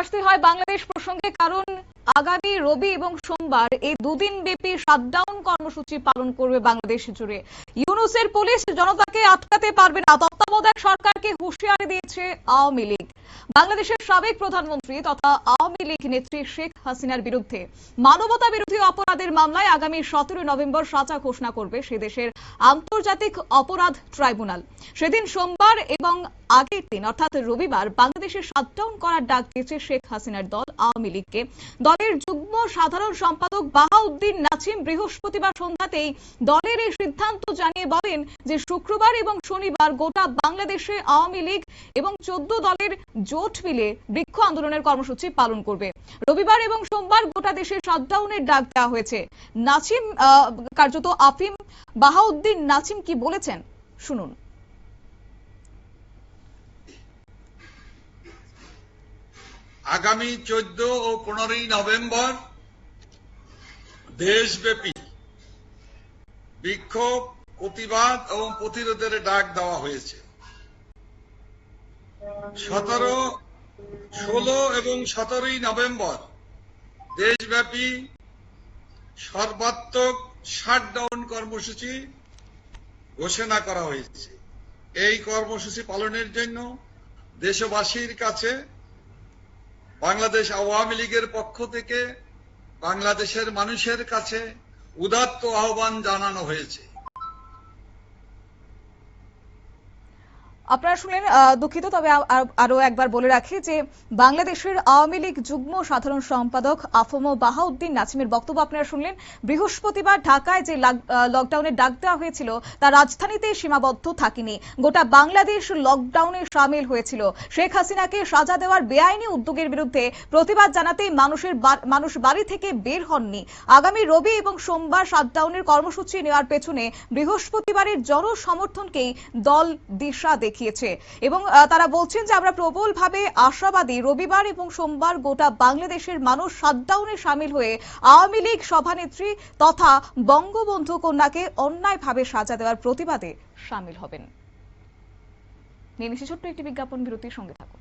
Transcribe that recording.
আসতে হয় বাংলাদেশ প্রসঙ্গে, কারণ আগামী রবি এবং সোমবার এই দুদিন ব্যাপী শাটডাউন কর্মসূচি পালন করবে বাংলাদেশ জুড়ে। ইউনুসের পুলিশ জনতাকে আটকাতে পারবে না। তত্ত্বাবধায়ক সরকারকে হুঁশিয়ারি দিয়েছে আওয়ামী লীগ। বাংলাদেশের সাবেক প্রধানমন্ত্রী তথা আওয়ামী লীগ নেত্রী শেখ হাসিনার বিরুদ্ধে মানবতা বিরোধী অপরাধের মামলায় আগামী সতেরো নভেম্বর সাজা ঘোষণা করবে সে দেশের আন্তর্জাতিক অপরাধ ট্রাইব্যুনাল। সেদিন সোমবার এবং আগের দিন, অর্থাৎ রবিবার, বাংলাদেশে শাটডাউন করার ডাক দিয়েছে শেখ হাসিনার দল আওয়ামী লীগকে। দলের যুগ্ম সাধারণ সম্পাদক বাহাউদ্দিন নাছিম বৃহস্পতিবার সন্ধ্যাতেই দলের এই সিদ্ধান্ত জানিয়ে বলেন যে শুক্রবার এবং শনিবার গোটা বাংলাদেশে আওয়ামী লীগ এবং চোদ্দ দলের জোট মিলে বৃক্ষ আন্দোলনের কর্মসূচি পালন করবে। রবিবার এবং সোমবার গোটা দেশে শাটডাউনের ডাক দেওয়া হয়েছে। নাছিম কার্যত আফিম বাহাউদ্দিন নাছিম কি বলেছেন? শুনুন। আগামী চোদ্দ ও পনেরোই নভেম্বর দেশব্যাপী বিক্ষোভ, প্রতিবাদ এবং প্রতিরোধের ডাক দেওয়া হয়েছে। সতেরো, ষোলো এবং সতেরোই নভেম্বর দেশব্যাপী সর্বাত্মক শাটডাউন কর্মসূচি ঘোষণা করা হয়েছে। এই কর্মসূচি পালনের জন্য দেশবাসীর কাছে বাংলাদেশ আওয়ামী লীগের পক্ষ থেকে বাংলাদেশের মানুষের কাছে উদাত্ত আহ্বান জানানো হয়েছে। আপনারা শুনলেন দুঃখিত, তবে আরও একবার বলে রাখি যে বাংলাদেশের আওয়ামী লীগ যুগ্ম সাধারণ সম্পাদক আফম বাহাউদ্দিন নাছিমের বক্তব্য আপনারা শুনলেন। বৃহস্পতিবার ঢাকায় যে লকডাউনের ডাক দেওয়া হয়েছিল, তা রাজধানীতে সীমাবদ্ধ থাকেনি। গোটা বাংলাদেশ লকডাউনে সামিল হয়েছিল। শেখ হাসিনাকে সাজা দেওয়ার বেআইনি উদ্যোগের বিরুদ্ধে প্রতিবাদ জানাতেই মানুষের মানুষ বাড়ি থেকে বের হননি। আগামী রবি এবং সোমবার শাটডাউনের কর্মসূচি নেওয়ার পেছনে বৃহস্পতিবারের জনসমর্থনকেই দল দিশা দেখিয়েছে। এবং তারা বলছেন যে আমরা প্রবলভাবে আশাবাদী রবিবার এবং সোমবার গোটা বাংলাদেশের মানুষ শাটডাউনে সামিল হয়ে আওয়ামী লীগ সভানেত্রী তথা বঙ্গবন্ধু কন্যাকে অন্যায়ভাবে সাজা দেওয়ার প্রতিবাদে সামিল হবেন। নিয়ে ছোট্ট একটি বিজ্ঞাপন বিরতির সঙ্গে থাকুন।